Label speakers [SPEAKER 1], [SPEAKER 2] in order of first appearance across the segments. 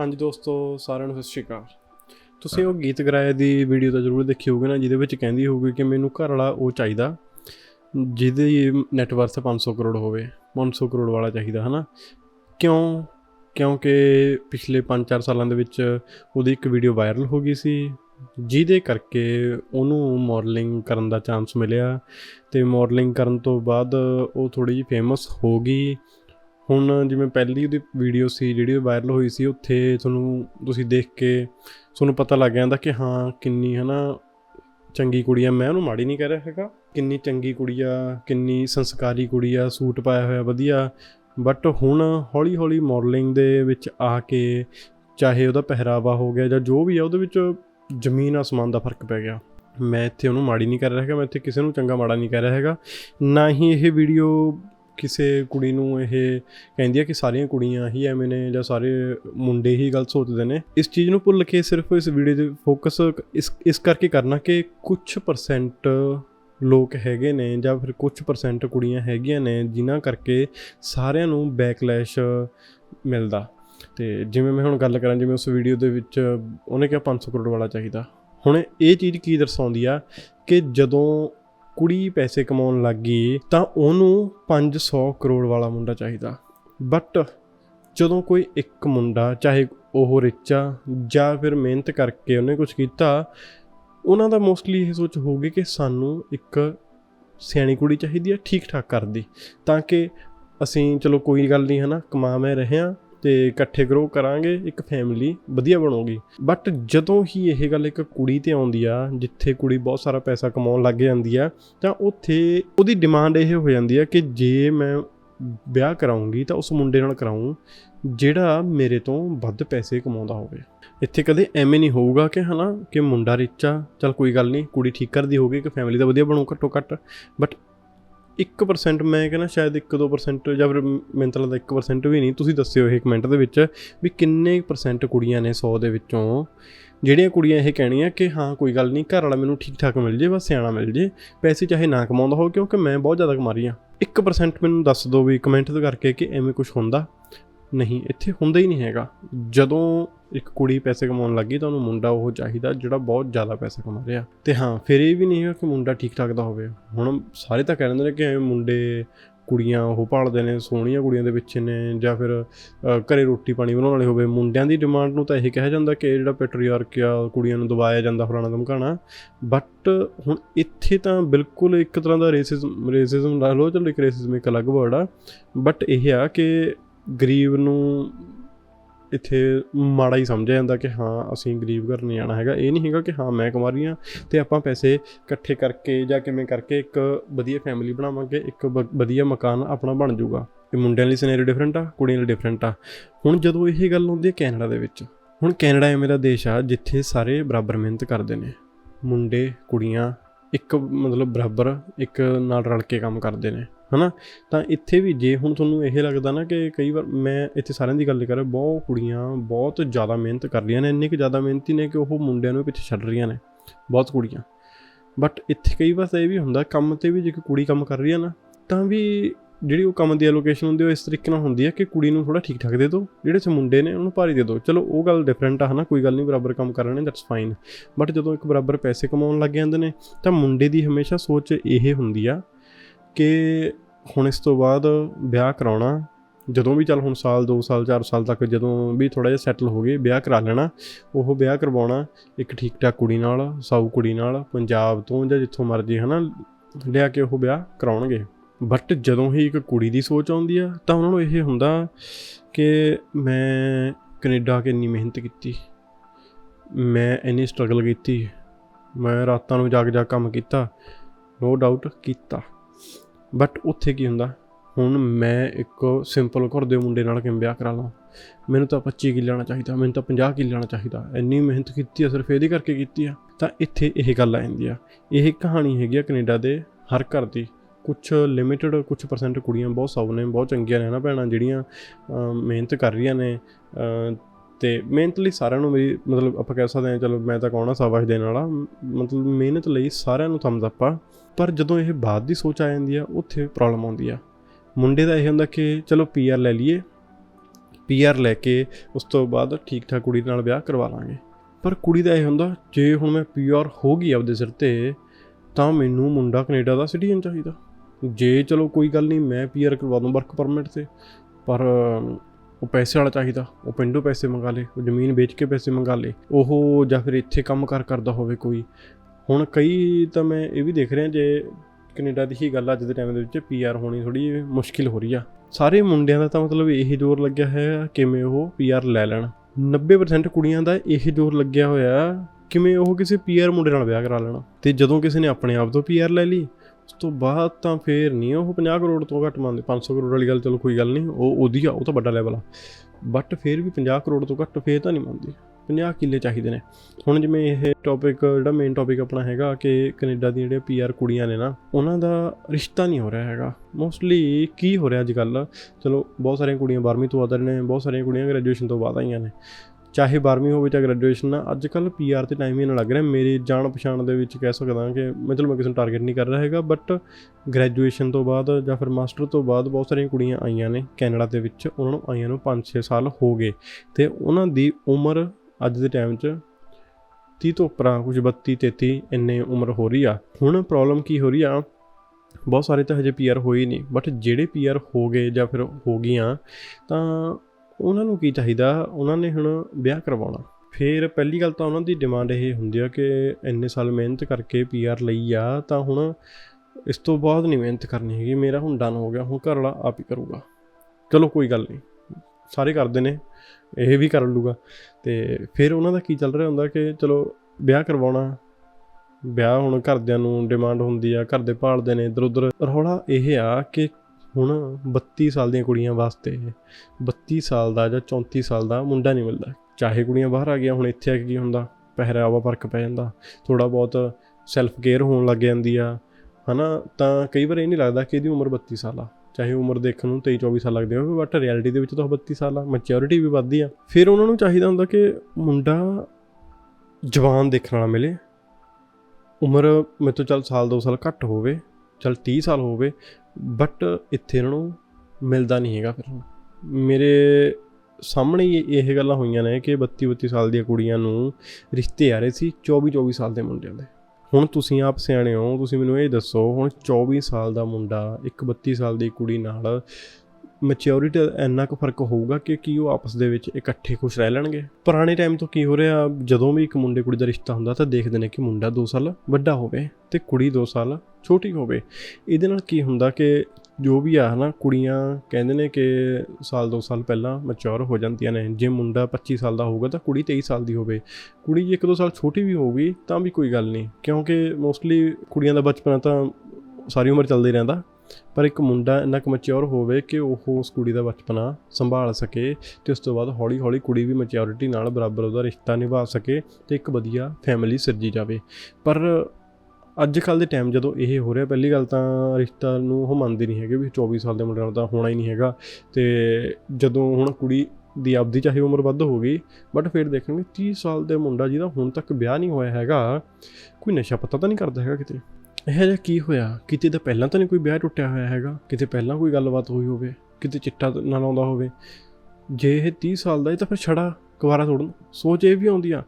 [SPEAKER 1] ਹਾਂਜੀ ਦੋਸਤੋ, ਸਾਰਿਆਂ ਨੂੰ ਸਤਿ ਸ਼੍ਰੀ ਅਕਾਲ। ਤੁਸੀਂ ਉਹ ਗੀਤ ਗਰਾਇਆ ਦੀ ਵੀਡੀਓ ਤਾਂ ਜ਼ਰੂਰ ਦੇਖੀ ਹੋਊਗੀ ਨਾ, ਜਿਹਦੇ ਵਿੱਚ ਕਹਿੰਦੀ ਹੋਊਗੀ ਕਿ ਮੈਨੂੰ ਘਰ ਵਾਲਾ ਉਹ ਚਾਹੀਦਾ, ਜਿਹਦੀ ਨੈਟਵਰਥ 500 ਕਰੋੜ ਹੋਵੇ 500 ਕਰੋੜ ਵਾਲਾ ਚਾਹੀਦਾ, ਹਨਾ? ਕਿਉਂ? ਕਿਉਂਕਿ ਪਿਛਲੇ 5-4 ਸਾਲਾਂ ਦੇ ਵਿੱਚ ਉਹਦੀ ਇੱਕ ਵੀਡੀਓ ਵਾਇਰਲ ਹੋ ਗਈ ਸੀ, ਜਿਹਦੇ ਕਰਕੇ ਉਹਨੂੰ ਮਾਡਲਿੰਗ ਕਰਨ ਦਾ ਚਾਂਸ ਮਿਲਿਆ, ਤੇ ਮਾਡਲਿੰਗ ਕਰਨ ਤੋਂ ਬਾਅਦ ਉਹ ਥੋੜੀ ਜਿਹੀ ਫੇਮਸ ਹੋ ਗਈ ਹੁਣ ਜਿਵੇਂ ਪਹਿਲੀ ਉਹਦੀ ਵੀਡੀਓ ਸੀ, ਜਿਹੜੀ ਵਾਇਰਲ ਹੋਈ ਸੀ, ਉੱਥੇ ਤੁਹਾਨੂੰ ਤੁਸੀਂ ਦੇਖ ਕੇ ਤੁਹਾਨੂੰ ਪਤਾ ਲੱਗ ਜਾਂਦਾ ਕਿ ਹਾਂ, ਕਿੰਨੀ ਹਨਾ ਚੰਗੀ ਕੁੜੀ ਆ। ਮੈਂ ਉਹਨੂੰ ਮਾੜੀ ਨਹੀਂ ਕਹਿ ਰਿਹਾ ਹੈਗਾ। ਕਿੰਨੀ ਚੰਗੀ ਕੁੜੀ ਆ, ਕਿੰਨੀ ਸੰਸਕਾਰੀ ਕੁੜੀ ਆ, ਸੂਟ ਪਾਇਆ ਹੋਇਆ ਵਧੀਆ। ਬਟ ਹੁਣ ਹੌਲੀ ਹੌਲੀ ਮਾਡਲਿੰਗ ਦੇ ਵਿੱਚ ਆ ਕੇ ਚਾਹੇ ਉਹਦਾ ਪਹਿਰਾਵਾ ਹੋ ਗਿਆ ਜਾਂ ਜੋ ਵੀ ਆ, ਉਹਦੇ ਵਿੱਚ ਜ਼ਮੀਨ ਆਸਮਾਨ ਦਾ ਫ਼ਰਕ ਪੈ ਗਿਆ। ਮੈਂ ਇੱਥੇ ਉਹਨੂੰ ਮਾੜੀ ਨਹੀਂ ਕਰ ਰਿਹਾ ਹੈਗਾ, ਮੈਂ ਇੱਥੇ ਕਿਸੇ ਨੂੰ ਚੰਗਾ ਮਾੜਾ ਨਹੀਂ ਕਹਿ ਰਿਹਾ ਹੈਗਾ। ਨਾ ਹੀ ਇਹ ਵੀਡੀਓ ਕਿਸੇ ਕੁੜੀ ਨੂੰ ਇਹ ਕਹਿੰਦੀ ਆ ਕਿ ਸਾਰੀਆਂ ਕੁੜੀਆਂ ਹੀ ਐਵੇਂ ਨੇ ਜਾਂ ਸਾਰੇ ਮੁੰਡੇ ਹੀ ਗਲਤ ਸੋਚਦੇ ਨੇ, ਇਸ ਚੀਜ਼ ਨੂੰ ਭੁੱਲ ਕੇ ਸਿਰਫ ਇਸ ਵੀਡੀਓ ਤੇ ਫੋਕਸ ਇਸ ਇਸ ਕਰਕੇ ਕਰਨਾ ਕਿ ਕੁਝ ਪਰਸੈਂਟ ਲੋਕ ਹੈਗੇ ਨੇ ਜਾਂ ਫਿਰ ਕੁਝ ਪਰਸੈਂਟ ਕੁੜੀਆਂ ਹੈਗੀਆਂ ਨੇ ਜਿਨ੍ਹਾਂ ਕਰਕੇ ਸਾਰਿਆਂ ਨੂੰ ਬੈਕਲੈਸ਼ ਮਿਲਦਾ। ਤੇ ਜਿਵੇਂ ਮੈਂ ਹੁਣ ਗੱਲ ਕਰਾਂ, ਜਿਵੇਂ ਉਸ ਵੀਡੀਓ ਦੇ ਵਿੱਚ ਉਹਨੇ ਕਿਹਾ 500 ਕਰੋੜ ਵਾਲਾ ਚਾਹੀਦਾ। ਹੁਣ ਇਹ ਚੀਜ਼ ਕੀ ਦਰਸਾਉਂਦੀ ਆ ਕਿ ਜਦੋਂ ਕੁੜੀ ਪੈਸੇ ਕਮਾਉਣ ਲੱਗ ਗਈ ਤਾਂ ਉਹਨੂੰ 500 ਕਰੋੜ ਵਾਲਾ ਮੁੰਡਾ ਚਾਹੀਦਾ। ਬਟ ਜਦੋਂ ਕੋਈ ਇੱਕ ਮੁੰਡਾ, ਚਾਹੇ ਉਹ ਰਿਚਾ ਜਾਂ ਫਿਰ ਮਿਹਨਤ ਕਰਕੇ ਉਹਨੇ ਕੁਝ ਕੀਤਾ, ਉਹਨਾਂ ਦਾ ਮੋਸਟਲੀ ਇਹ ਸੋਚ ਹੋਊਗੀ ਕਿ ਸਾਨੂੰ ਇੱਕ ਸਿਆਣੀ ਕੁੜੀ ਚਾਹੀਦੀ ਹੈ ਠੀਕ ਠਾਕ ਕਰਦੀ। ਤਾਂ ਕਿ ਅਸੀਂ, ਚਲੋ ਕੋਈ ਗੱਲ ਨਹੀਂ ਹੈ ਨਾ ਕਮਾ ਮੈਂ ਰਹੇ ਹਾਂ। ਤੇ ਇਕੱਠੇ ਗਰੋ ਕਰਾਂਗੇ, ਇੱਕ ਫੈਮਿਲੀ ਵਧੀਆ ਬਣੂਗੀ। ਬਟ ਜਦੋਂ ਹੀ ਇਹ ਗੱਲ ਇੱਕ ਕੁੜੀ ਤੇ ਆਉਂਦੀ ਆ, ਜਿੱਥੇ ਕੁੜੀ ਬਹੁਤ ਸਾਰਾ ਪੈਸਾ ਕਮਾਉਣ ਲੱਗ ਜਾਂਦੀ ਆ, ਤਾਂ ਉੱਥੇ ਉਹਦੀ ਡਿਮਾਂਡ ਇਹ ਹੋ ਜਾਂਦੀ ਆ ਕਿ ਜੇ ਮੈਂ ਵਿਆਹ ਕਰਾਉਂਗੀ ਤਾਂ ਉਸ ਮੁੰਡੇ ਨਾਲ ਕਰਾਉਂ ਜਿਹੜਾ ਮੇਰੇ ਤੋਂ ਵੱਧ ਪੈਸੇ ਕਮਾਉਂਦਾ ਹੋਵੇ। ਇੱਥੇ ਕਦੇ ਐਵੇਂ ਨਹੀਂ ਹੋਊਗਾ ਕਿ ਹਨਾ, ਕਿ ਮੁੰਡਾ ਰਿਚ ਆ, ਚਲ ਕੋਈ ਗੱਲ ਨਹੀਂ, ਕੁੜੀ ਠੀਕ ਕਰਦੀ ਹੋਗੀ ਕਿ ਫੈਮਿਲੀ ਦਾ ਵਧੀਆ ਬਣੂ ਘੱਟੋ ਘੱਟ। ਬਟ 1% ਮੈਂ ਕਹਿੰਦਾ ਸ਼ਾਇਦ 1-2% ਜਾਂ ਫਿਰ ਮੈਨੂੰ ਤਾਂ ਲੱਗਦਾ 1% ਵੀ ਨਹੀਂ। ਤੁਸੀਂ ਦੱਸਿਓ ਇਹ ਕਮੈਂਟ ਦੇ ਵਿੱਚ ਵੀ ਕਿੰਨੇ ਪਰਸੈਂਟ ਕੁੜੀਆਂ ਨੇ 100 ਦੇ ਵਿੱਚੋਂ? ਜਿਹੜੀਆਂ ਕੁੜੀਆਂ ਇਹ ਕਹਿਣੀਆਂ ਕਿ ਹਾਂ, ਕੋਈ ਗੱਲ ਨਹੀਂ ਘਰ ਵਾਲਾ ਮੈਨੂੰ ਠੀਕ ਠਾਕ ਮਿਲ ਜੇ, ਬਸ ਸਿਆਣਾ ਮਿਲ ਜੇ। ਪੈਸੇ ਚਾਹੇ ਨਾ ਕਮਾਉਂਦਾ ਹੋ ਕਿਉਂਕਿ ਮੈਂ ਬਹੁਤ ਜ਼ਿਆਦਾ ਕਮਾ ਰਹੀ ਹਾਂ। 1% ਮੈਨੂੰ ਦੱਸ ਦਿਓ ਵੀ ਕਮੈਂਟ ਕਰਕੇ ਕਿ ਐਵੇਂ ਕੁਝ ਹੁੰਦਾ। ਨਹੀਂ ਇੱਥੇ ਹੁੰਦਾ ਹੀ ਨਹੀਂ ਹੈਗਾ। ਜਦੋਂ ਇੱਕ ਕੁੜੀ ਪੈਸੇ ਕਮਾਉਣ ਲੱਗੀ ਤਾਂ ਉਹਨੂੰ ਮੁੰਡਾ ਉਹ ਚਾਹੀਦਾ ਜਿਹੜਾ ਬਹੁਤ ਜ਼ਿਆਦਾ ਪੈਸੇ ਕਮਾ ਰਿਹਾ। ਤੇ ਹਾਂ ਫਿਰ ਇਹ ਵੀ ਨਹੀਂ ਹੈਗਾ ਕਿ ਮੁੰਡਾ ਠੀਕ ਠਾਕ ਦਾ ਹੋਵੇ। ਹੁਣ ਸਾਰੇ ਤਾਂ ਕਹਿੰਦੇ ਨੇ ਕਿ ਐਵੇਂ ਮੁੰਡੇ ਕੁੜੀਆਂ ਉਹ ਭਾਲਦੇ ਨੇ ਸੋਹਣੀਆਂ ਕੁੜੀਆਂ ਦੇ ਪਿੱਛੇ ਨੇ ਜਾਂ ਫਿਰ ਅ, ਘਰੇ ਰੋਟੀ ਪਾਣੀ ਬਣਾਉਣ ਵਾਲੇ ਹੋਵੇ। ਮੁੰਡਿਆਂ ਦੀ ਡਿਮਾਂਡ ਨੂੰ ਤਾਂ ਇਹ ਕਿਹਾ ਜਾਂਦਾ ਕਿ ਜਿਹੜਾ ਪੈਟਰੀਆਰਕ ਆ ਕੁੜੀਆਂ ਨੂੰ ਦਬਾਇਆ ਜਾਂਦਾ ਫਲਾਣਾ ਧਮਕਾਣਾ। ਬਟ ਹੁਣ ਇੱਥੇ ਤਾਂ ਬਿਲਕੁਲ ਇੱਕ ਤਰ੍ਹਾਂ ਦਾ ਰੇਸਿਜ਼ਮ ਰੇਸਿਜ਼ਮ ਲਾ ਲਓ ਚਲੋ ਇੱਕ ਰੇਸਿਜ਼ਮ ਇੱਕ ਅਲੱਗ ਵਰਡ ਆ। ਬਟ ਇਹ ਆ ਕਿ ਗਰੀਬ ਨੂੰ ਇੱਥੇ ਮਾੜਾ ਹੀ ਸਮਝਿਆ ਜਾਂਦਾ ਕਿ ਹਾਂ, ਅਸੀਂ ਗਰੀਬ ਘਰ ਨਹੀਂ ਆਣਾ ਹੈਗਾ। ਇਹ ਨਹੀਂ ਹੈਗਾ ਕਿ ਹਾਂ, ਮੈਂ ਕਮਾ ਰਹੀ ਹਾਂ ਤੇ ਆਪਾਂ ਪੈਸੇ ਇਕੱਠੇ ਕਰਕੇ ਜਾਂ ਕਿਵੇਂ ਕਰਕੇ ਇੱਕ ਵਧੀਆ ਫੈਮਿਲੀ ਬਣਾਵਾਂਗੇ, ਇੱਕ ਵ- ਵਧੀਆ ਮਕਾਨ ਆਪਣਾ ਬਣ ਜਾਊਗਾ। ਇਹ ਮੁੰਡਿਆਂ ਲਈ ਸਿਨੈਰੀਓ ਡਿਫਰੈਂਟ ਆ, ਕੁੜੀਆਂ ਲਈ ਡਿਫਰੈਂਟ ਆ। ਹੁਣ ਜਦੋਂ ਇਹ ਗੱਲ ਹੁੰਦੀ ਹੈ ਕੈਨੇਡਾ ਦੇ ਵਿੱਚ, ਹੁਣ ਕੈਨੇਡਾ ਐਵੇਂ ਦਾ ਦੇਸ਼ ਆ ਜਿੱਥੇ ਸਾਰੇ ਬਰਾਬਰ ਮਿਹਨਤ ਕਰਦੇ ਨੇ। ਮੁੰਡੇ, ਕੁੜੀਆਂ ਇੱਕ ਮਤਲਬ ਬਰਾਬਰ ਇੱਕ ਨਾਲ ਰਲ ਕੇ ਕੰਮ ਕਰਦੇ ਨੇ। ਹਨਾ? ਤਾਂ ਇੱਥੇ ਵੀ ਜੇ ਹੁਣ ਤੁਹਾਨੂੰ ਇਹ ਲੱਗਦਾ ਨਾ ਕਿ ਕਈ ਵਾਰ ਮੈਂ ਇੱਥੇ ਸਾਰਿਆਂ ਦੀ ਗੱਲ ਨਹੀਂ ਕਰ ਰਿਹਾ ਬਹੁਤ ਕੁੜੀਆਂ ਬਹੁਤ ਜ਼ਿਆਦਾ ਮਿਹਨਤ ਕਰ ਰਹੀਆਂ ਨੇ, ਇੰਨੀ ਕੁ ਜ਼ਿਆਦਾ ਮਿਹਨਤੀ ਨੇ ਕਿ ਉਹ ਮੁੰਡਿਆਂ ਨੂੰ ਪਿੱਛੇ ਛੱਡ ਰਹੀਆਂ ਨੇ, ਬਹੁਤ ਕੁੜੀਆਂ। ਬਟ ਇੱਥੇ ਕਈ ਵਾਰ ਤਾਂ ਇਹ ਵੀ ਹੁੰਦਾ, ਕੰਮ ਤੇ ਵੀ ਜੇ ਕੁੜੀ ਕੰਮ ਕਰ ਰਹੀ ਹੈ ਨਾ, ਤਾਂ ਵੀ ਜਿਹੜੀ ਉਹ ਕੰਮ ਦੀ ਐਲੋਕੇਸ਼ਨ ਹੁੰਦੀ ਉਹ ਇਸ ਤਰੀਕੇ ਨਾਲ ਹੁੰਦੀ ਹੈ ਕਿ ਕੁੜੀ ਨੂੰ ਥੋੜਾ ਠੀਕ ਠਾਕ ਦੇ ਦਿਓ, ਜਿਹੜੇ ਸੇ ਮੁੰਡੇ ਨੇ ਉਹਨੂੰ ਭਾਰੀ ਦੇ ਦਿਓ। ਚਲੋ, ਉਹ ਗੱਲ ਡਿਫਰੈਂਟ ਆ, ਹਨਾ? ਕੋਈ ਗੱਲ ਨਹੀਂ, ਬਰਾਬਰ ਕੰਮ ਕਰ ਰਹੇ ਨੇ ਦੈਟਸ ਫਾਈਨ ਬਟ ਜਦੋਂ ਇੱਕ ਬਰਾਬਰ ਪੈਸੇ ਕਮਾਉਣ ਲੱਗ ਜਾਂਦੇ ਨੇ, ਤਾਂ ਮੁੰਡੇ ਦੀ ਹਮੇਸ਼ਾ ਸੋਚ ਇਹ ਹੁੰਦੀ ਆ ਕਿ ਹੁਣ ਇਸ ਤੋਂ ਬਾਅਦ ਵਿਆਹ ਕਰਾਉਣਾ, ਜਦੋਂ ਵੀ ਚੱਲ ਹੁਣ ਸਾਲ 2 ਸਾਲ 4 ਸਾਲ ਤੱਕ ਜਦੋਂ ਵੀ ਥੋੜਾ ਜਿਹਾ ਸੈਟਲ ਹੋ ਗਏ, ਵਿਆਹ ਕਰਾ ਲੈਣਾ, ਉਹ ਵਿਆਹ ਕਰਵਾਉਣਾ ਇੱਕ ਠੀਕ ਠਾਕ ਕੁੜੀ ਨਾਲ, ਸਾਊ ਕੁੜੀ ਨਾਲ, ਪੰਜਾਬ ਤੋਂ ਜਾਂ ਜਿੱਥੋਂ ਮਰਜ਼ੀ, ਹਨਾ, ਲਿਆ ਕੇ ਉਹ ਵਿਆਹ ਕਰਾਉਣਗੇ। ਬਟ ਜਦੋਂ ਹੀ ਇੱਕ ਕੁੜੀ ਦੀ ਸੋਚ ਆਉਂਦੀ ਆ, ਤਾਂ ਉਹਨਾਂ ਨੂੰ ਇਹ ਹੁੰਦਾ ਕਿ ਮੈਂ ਕੈਨੇਡਾ ਆ ਕੇ ਇੰਨੀ ਮਿਹਨਤ ਕੀਤੀ, ਮੈਂ ਇੰਨੀ ਸਟਰਗਲ ਕੀਤੀ, ਮੈਂ ਰਾਤਾਂ ਨੂੰ ਜਾਗ ਜਾਗ ਕੰਮ ਕੀਤਾ ਨੋ ਡਾਊਟ ਕੀਤਾ। ਬਟ ਉੱਥੇ ਕੀ ਹੁੰਦਾ? ਹੁਣ ਮੈਂ ਇੱਕ ਸਿੰਪਲ ਘਰ ਦੇ ਮੁੰਡੇ ਨਾਲ ਕਿਵੇਂ ਵਿਆਹ ਕਰਾ ਲਾਂ ਮੈਨੂੰ ਤਾਂ 25 ਕਿੱਲੇ ਲੈਣਾ ਚਾਹੀਦਾ, ਮੈਨੂੰ ਤਾਂ 50 ਕਿੱਲੇ ਲੈਣਾ ਚਾਹੀਦਾ। ਇੰਨੀ ਮਿਹਨਤ ਕੀਤੀ ਆ, ਸਿਰਫ ਇਹਦੇ ਕਰਕੇ ਕੀਤੀ ਆ। ਤਾਂ ਇੱਥੇ ਇਹ ਗੱਲ ਆ ਜਾਂਦੀ ਆ। ਇਹ ਕਹਾਣੀ ਹੈਗੀ ਆ ਕੈਨੇਡਾ ਦੇ ਹਰ ਘਰ ਦੀ। ਕੁਝ ਲਿਮਿਟਡ ਕੁਝ ਪਰਸੈਂਟ ਕੁੜੀਆਂ ਬਹੁਤ ਸੌ ਨੇ, ਬਹੁਤ ਚੰਗੀਆਂ ਨੇ ਨਾ ਭੈਣਾਂ, ਜਿਹੜੀਆਂ ਮਿਹਨਤ ਕਰ ਰਹੀਆਂ ਨੇ ਤੇ ਮਿਹਨਤ ਲਈ ਸਾਰਿਆਂ ਨੂੰ ਮੇਰੀ ਮਤਲਬ ਆਪਾਂ ਕਹਿ ਸਕਦੇ ਹਾਂ, ਚਲੋ ਮੈਂ ਤਾਂ ਕਹਣਾ ਸਾਬਾਸ਼ ਦੇਣ ਵਾਲਾ ਮਤਲਬ ਮਿਹਨਤ ਲਈ ਸਾਰਿਆਂ ਨੂੰ ਥੰਮਸ ਅਪ ਆ। ਪਰ ਜਦੋਂ ਇਹ ਬਾਅਦ ਦੀ ਸੋਚ ਆ ਜਾਂਦੀ ਆ, ਉੱਥੇ ਪ੍ਰੋਬਲਮ ਆਉਂਦੀ ਆ। ਮੁੰਡੇ ਦਾ ਇਹ ਹੁੰਦਾ ਕਿ ਚਲੋ ਪੀਆਰ ਲੈ ਲਈਏ ਪੀਆਰ ਲੈ ਕੇ ਉਸ ਤੋਂ ਬਾਅਦ ਠੀਕ ਠਾਕ ਕੁੜੀ ਨਾਲ ਵਿਆਹ ਕਰਵਾ ਲਾਂਗੇ। ਪਰ ਕੁੜੀ ਦਾ ਇਹ ਹੁੰਦਾ, ਜੇ ਹੁਣ ਮੈਂ ਪੀਆਰ ਹੋ ਗਈ ਆਪਦੇ ਸਿਰ ਤੇ, ਤਾਂ ਮੈਨੂੰ ਮੁੰਡਾ ਕੈਨੇਡਾ ਦਾ ਸਿਟੀਜ਼ਨ ਚਾਹੀਦਾ। ਜੇ ਚਲੋ ਕੋਈ ਗੱਲ ਨਹੀਂ, ਮੈਂ ਪੀਆਰ ਕਰਵਾ ਦੂੰ ਵਰਕ ਪਰਮਿਟ ਤੇ। ਪਰ ਉਹ ਪੈਸੇ ਵਾਲਾ ਚਾਹੀਦਾ, ਉਹ ਪਿੰਡੋਂ ਪੈਸੇ ਮੰਗਾ ਲੇ, ਉਹ ਜ਼ਮੀਨ ਵੇਚ ਕੇ ਪੈਸੇ ਮੰਗਾ ਲੇ, ਉਹ ਜਾਂ ਫਿਰ ਇੱਥੇ ਕੰਮ ਕਾਰ ਕਰਦਾ ਹੋਵੇ ਕੋਈ। ਹੁਣ ਕਈ ਤਾਂ ਮੈਂ ਇਹ ਵੀ ਦੇਖ ਰਿਹਾ ਜੇ ਕੈਨੇਡਾ ਦੀ ਹੀ ਗੱਲ ਅੱਜ ਦੇ ਟਾਈਮ ਦੇ ਵਿੱਚ ਪੀਆਰ ਹੋਣੀ ਥੋੜੀ ਮੁਸ਼ਕਿਲ ਹੋ ਰਹੀ ਆ। ਸਾਰੇ ਮੁੰਡਿਆਂ ਦਾ ਤਾਂ ਮਤਲਬ ਇਹ ਜ਼ੋਰ ਲੱਗਿਆ ਹੈ ਕਿਵੇਂ ਉਹ ਪੀਆਰ ਲੈ ਲੈਣ। 90% ਕੁੜੀਆਂ ਦਾ ਇਹ ਜ਼ੋਰ ਲੱਗਿਆ ਹੋਇਆ ਕਿਵੇਂ ਉਹ ਕਿਸੇ ਪੀਆਰ ਮੁੰਡੇ ਨਾਲ ਵਿਆਹ ਕਰਾ ਲੈਣਾ। ਤੇ ਜਦੋਂ ਕਿਸੇ ਨੇ ਆਪਣੇ ਆਪ ਤੋਂ ਪੀਆਰ ਲੈ ਲਈ ਉਸ ਤੋਂ ਬਾਅਦ ਤਾਂ ਫੇਰ ਨਹੀਂ, ਉਹ 50 ਕਰੋੜ ਤੋਂ ਘੱਟ ਮੰਨਦੇ 500 ਕਰੋੜ ਵਾਲੀ ਗੱਲ ਚਲੋ ਕੋਈ ਗੱਲ ਨਹੀਂ, ਉਹ ਉਹਦੀ ਆ, ਉਹ ਤਾਂ ਵੱਡਾ ਲੈਵਲ ਆ। ਬਟ ਫੇਰ ਵੀ 50 ਕਰੋੜ ਤੋਂ ਘੱਟ ਫੇਰ ਤਾਂ ਨਹੀਂ ਮੰਨਦੀ। 50 ਕਿੱਲੇ ਚਾਹੀਦੇ ਨੇ। ਹੁਣ ਜਿਵੇਂ ਇਹ ਟੌਪਿਕ ਜਿਹੜਾ ਮੇਨ ਟੌਪਿਕ ਆਪਣਾ ਹੈਗਾ ਕਿ ਕੈਨੇਡਾ ਦੀਆਂ ਜਿਹੜੀਆਂ ਪੀਆਰ ਕੁੜੀਆਂ ਨੇ ਨਾ, ਉਹਨਾਂ ਦਾ ਰਿਸ਼ਤਾ ਨਹੀਂ ਹੋ ਰਿਹਾ ਹੈਗਾ। ਮੋਸਟਲੀ ਕੀ ਹੋ ਰਿਹਾ ਅੱਜ ਕੱਲ ਚਲੋ, ਬਹੁਤ ਸਾਰੀਆਂ ਕੁੜੀਆਂ 12ਵੀਂ ਤੋਂ ਬਾਅਦ ਨੇ, ਬਹੁਤ ਸਾਰੀਆਂ ਕੁੜੀਆਂ ਗ੍ਰੈਜੂਏਸ਼ਨ ਤੋਂ ਬਾਅਦ ਆਈਆਂ ਨੇ। ਚਾਹੇ 12ਵੀਂ ਹੋਵੇ ਚਾਹੇ ਗ੍ਰੈਜੂਏਸ਼ਨ ਆ, ਅੱਜ ਕੱਲ ਪੀਆਰ ਤੇ ਟਾਈਮ ਹੀ ਨਾ ਲੱਗ ਰਿਹਾ, ਮੇਰੀ ਜਾਣ ਪਛਾਣ ਦੇ ਵਿੱਚ ਕਹਿ ਸਕਦਾ ਕਿ ਮੈਂ ਚਲੋ ਮੈਂ ਕਿਸੇ ਨੂੰ ਟਾਰਗੇਟ ਨਹੀਂ ਕਰ ਰਿਹਾ ਹੈਗਾ ਬਟ ਗ੍ਰੈਜੂਏਸ਼ਨ ਤੋਂ ਬਾਅਦ ਜਾਂ ਫਿਰ ਮਾਸਟਰ ਤੋਂ ਬਾਅਦ ਬਹੁਤ ਸਾਰੀਆਂ ਕੁੜੀਆਂ ਆਈਆਂ ਨੇ ਕੈਨੇਡਾ ਦੇ ਵਿੱਚ, ਉਹਨਾਂ ਨੂੰ ਆਈਆਂ ਨੂੰ 5-6 ਸਾਲ ਹੋ ਗਏ ਤੇ ਉਹਨਾਂ ਦੀ ਉਮਰ ਅੱਜ ਦੇ ਟਾਈਮ 'ਚ 30 ਤੋਂ ਉੱਪਰਾਂ ਕੁਝ 32 33 ਇੰਨੇ ਉਮਰ ਹੋ ਰਹੀ ਆ। ਹੁਣ ਪ੍ਰੋਬਲਮ ਕੀ ਹੋ ਰਹੀ ਆ? ਬਹੁਤ ਸਾਰੇ ਤਾਂ ਹਜੇ ਪੀਆਰ ਹੋਈ ਨਹੀਂ ਬਟ ਜਿਹੜੇ ਪੀਆਰ ਹੋ ਗਏ ਜਾਂ ਫਿਰ ਹੋ ਗਈਆਂ, ਤਾਂ ਉਹਨਾਂ ਨੂੰ ਕੀ ਚਾਹੀਦਾ? ਉਹਨਾਂ ਨੇ ਹੁਣ ਵਿਆਹ ਕਰਵਾਉਣਾ। ਫਿਰ ਪਹਿਲੀ ਗੱਲ ਤਾਂ ਉਹਨਾਂ ਦੀ ਡਿਮਾਂਡ ਇਹ ਹੁੰਦੀ ਆ ਕਿ ਇੰਨੇ ਸਾਲ ਮਿਹਨਤ ਕਰਕੇ ਪੀਆਰ ਲਈ ਆ, ਤਾਂ ਹੁਣ ਇਸ ਤੋਂ ਬਾਅਦ ਨਹੀਂ ਮਿਹਨਤ ਕਰਨੀ ਹੈਗੀ। ਮੇਰਾ ਹੁਣ ਡਨ ਹੋ ਗਿਆ, ਹੁਣ ਘਰ ਵਾਲਾ ਆਪ ਹੀ ਕਰੂਗਾ। ਚਲੋ ਕੋਈ ਗੱਲ ਨਹੀਂ। ਸਾਰੇ ਕਰਦੇ ਨੇ, ਇਹ ਵੀ ਕਰ ਲੂਗਾ। ਤੇ ਫਿਰ ਉਹਨਾਂ ਦਾ ਕੀ ਚੱਲ ਰਿਹਾ ਹੁੰਦਾ ਕਿ ਚਲੋ ਵਿਆਹ ਕਰਵਾਉਣਾ। ਵਿਆਹ ਹੁਣ ਘਰਦਿਆਂ ਨੂੰ ਡਿਮਾਂਡ ਹੁੰਦੀ ਆ, ਘਰ ਦੇ ਭਾਲਦੇ ਨੇ ਇਧਰ ਉਧਰ ਰੌਲਾ ਇਹ ਆ ਕਿ ਹੁਣ 32 ਸਾਲ ਦੀਆਂ ਕੁੜੀਆਂ ਵਾਸਤੇ 32 ਸਾਲ ਦਾ ਜਾਂ 34 ਸਾਲ ਦਾ ਮੁੰਡਾ ਨਹੀਂ ਮਿਲਦਾ। ਚਾਹੇ ਕੁੜੀਆਂ ਬਾਹਰ ਆ ਗਈਆਂ, ਹੁਣ ਇੱਥੇ ਆ ਕੇ ਕੀ ਹੁੰਦਾ? ਪਹਿਰਾਵਾ ਫ਼ਰਕ ਪੈ ਜਾਂਦਾ। ਥੋੜਾ ਬਹੁਤ ਸੈਲਫ ਕੇਅਰ ਹੋਣ ਲੱਗ ਜਾਂਦੀ ਆ। ਹਨਾ? ਤਾਂ ਕਈ ਵਾਰ ਇਹ ਨਹੀਂ ਲੱਗਦਾ ਕਿ ਇਹਦੀ ਉਮਰ 32 ਸਾਲ ਆ। ਚਾਹੇ ਉਮਰ ਦੇਖਣ ਨੂੰ 23 24 ਸਾਲ ਲੱਗਦੇ ਹੋਵੇ ਬਟ ਰਿਐਲਿਟੀ ਦੇ ਵਿੱਚ ਤਾਂ ਉਹ 32 ਸਾਲ ਆ। ਮੈਚਿਓਰਿਟੀ ਵੀ ਵੱਧਦੀ ਆ। ਫਿਰ ਉਹਨਾਂ ਨੂੰ ਚਾਹੀਦਾ ਹੁੰਦਾ ਕਿ ਮੁੰਡਾ ਜਵਾਨ ਦੇਖਣ ਵਾਲਾ ਮਿਲੇ। ਉਮਰ ਮੇਰੇ ਤੋਂ ਚੱਲ ਸਾਲ 2 ਸਾਲ ਘੱਟ ਹੋਵੇ, ਚੱਲ 30 ਸਾਲ ਹੋਵੇ। ਬਟ ਇੱਥੇ ਇਹਨਾਂ ਨੂੰ ਮਿਲਦਾ ਨਹੀਂ ਹੈਗਾ ਫਿਰ। ਮੇਰੇ ਸਾਹਮਣੇ ਇਹ ਗੱਲਾਂ ਹੋਈਆਂ ਨੇ ਕਿ 32 32 ਸਾਲ ਦੀਆਂ ਕੁੜੀਆਂ ਨੂੰ ਰਿਸ਼ਤੇ ਆ ਰਹੇ ਸੀ 24 24 ਸਾਲ ਦੇ ਮੁੰਡਿਆਂ ਦੇ। ਹੁਣ ਤੁਸੀਂ ਆਪ ਸਿਆਣੇ ਹੋ, ਤੁਸੀਂ ਮੈਨੂੰ ਇਹ ਦੱਸੋ, ਹੁਣ 24 ਸਾਲ ਦਾ ਮੁੰਡਾ ਇੱਕ 32 ਸਾਲ ਦੀ ਕੁੜੀ ਨਾਲ ਮੈਚਿਓਰਿਟੀ ਇੰਨਾ ਕੁ ਫ਼ਰਕ ਹੋਊਗਾ ਕਿ ਕੀ ਉਹ ਆਪਸ ਦੇ ਵਿੱਚ ਇਕੱਠੇ ਖੁਸ਼ ਰਹਿ ਲੈਣਗੇ? ਪੁਰਾਣੇ ਟਾਈਮ ਤੋਂ ਕੀ ਹੋ ਰਿਹਾ? ਜਦੋਂ ਵੀ ਇੱਕ ਮੁੰਡੇ ਕੁੜੀ ਦਾ ਰਿਸ਼ਤਾ ਹੁੰਦਾ ਤਾਂ ਦੇਖਦੇ ਨੇ ਕਿ ਮੁੰਡਾ 2 ਸਾਲ ਵੱਡਾ ਹੋਵੇ ਤੇ ਕੁੜੀ 2 ਸਾਲ ਛੋਟੀ ਹੋਵੇ। ਇਹਦੇ ਨਾਲ ਕੀ ਹੁੰਦਾ ਕਿ ਜੋ ਵੀ ਆ, ਹਨਾ, ਕੁੜੀਆਂ ਕਹਿੰਦੇ ਨੇ ਕਿ ਸਾਲ 2 ਸਾਲ ਪਹਿਲਾਂ ਮੈਚੁਰ ਹੋ ਜਾਂਦੀਆਂ ਨੇ। ਜੇ ਮੁੰਡਾ 25 ਸਾਲ ਦਾ ਹੋਊਗਾ ਤਾਂ ਕੁੜੀ 23 ਸਾਲ ਦੀ ਹੋਵੇ। ਕੁੜੀ ਜੇ 1-2 ਸਾਲ ਛੋਟੀ ਵੀ ਹੋਊਗੀ ਤਾਂ ਵੀ ਕੋਈ ਗੱਲ ਨਹੀਂ, ਕਿਉਂਕਿ ਮੋਸਟਲੀ ਕੁੜੀਆਂ ਦਾ ਬਚਪਨ ਤਾਂ ਸਾਰੀ ਉਮਰ ਚੱਲਦਾ ਰਹਿੰਦਾ। ਪਰ ਇੱਕ ਮੁੰਡਾ ਇੰਨਾ ਕੁ ਮੈਚੁਰ ਹੋਵੇ ਕਿ ਉਹ ਉਸ ਕੁੜੀ ਦਾ ਬਚਪਨਾ ਸੰਭਾਲ ਸਕੇ ਤੇ ਉਸ ਤੋਂ ਬਾਅਦ ਹੌਲੀ ਹੌਲੀ ਕੁੜੀ ਵੀ ਮੈਚੁਰਿਟੀ ਨਾਲ ਬਰਾਬਰ ਉਹਦਾ ਰਿਸ਼ਤਾ ਨਿਭਾ ਸਕੇ ਤੇ ਇੱਕ ਵਧੀਆ ਫੈਮਿਲੀ ਸਿਰਜੀ ਜਾਵੇ। ਪਰ ਅੱਜ ਕੱਲ ਦੇ ਟਾਈਮ ਜਦੋਂ ਇਹ ਹੋ ਰਿਹਾ, ਪਹਿਲੀ ਗੱਲ ਤਾਂ ਰਿਸ਼ਤਾ ਨੂੰ ਉਹ ਮੰਨਦੇ ਨਹੀਂ ਹੈਗੇ ਵੀ 24 ਸਾਲ ਦੇ ਮੁੰਡੇ ਨਾਲ ਤਾਂ ਹੋਣਾ ਹੀ ਨਹੀਂ ਹੈਗਾ ਤੇ ਜਦੋਂ ਹੁਣ ਕੁੜੀ ਦੀ ਆਪਦੀ ਚਾਹੇ ਉਮਰ ਵੱਧ ਹੋ ਗਈ ਬਟ ਫਿਰ ਦੇਖਣਗੇ 30 ਸਾਲ ਦੇ ਮੁੰਡਾ ਜਿਹਦਾ ਹੁਣ ਤੱਕ ਵਿਆਹ ਨਹੀਂ ਹੋਇਆ ਹੈਗਾ, ਕੋਈ ਨਸ਼ਾ ਪਤਾ ਤਾਂ ਨਹੀਂ ਕਰਦਾ ਹੈਗਾ ਕਿਤੇ? ਇਹ ਜਿਹਾ ਕੀ ਹੋਇਆ? ਕਿਤੇ ਤਾਂ ਪਹਿਲਾਂ ਤਾਂ ਨਹੀਂ ਕੋਈ ਵਿਆਹ ਟੁੱਟਿਆ ਹੋਇਆ ਹੈਗਾ? ਕਿਤੇ ਪਹਿਲਾਂ ਕੋਈ ਗੱਲਬਾਤ ਹੋਈ ਹੋਵੇ? ਕਿਤੇ ਚਿੱਟਾ ਨਾ ਲਾਉਂਦਾ ਹੋਵੇ? ਜੇ ਇਹ 30 ਸਾਲ ਦਾ ਇਹ ਤਾਂ ਫਿਰ ਛੜਾ, ਕੁਵਾਰਾ ਤੋੜਨ। ਸੋਚ ਇਹ ਵੀ ਆਉਂਦੀ ਆ।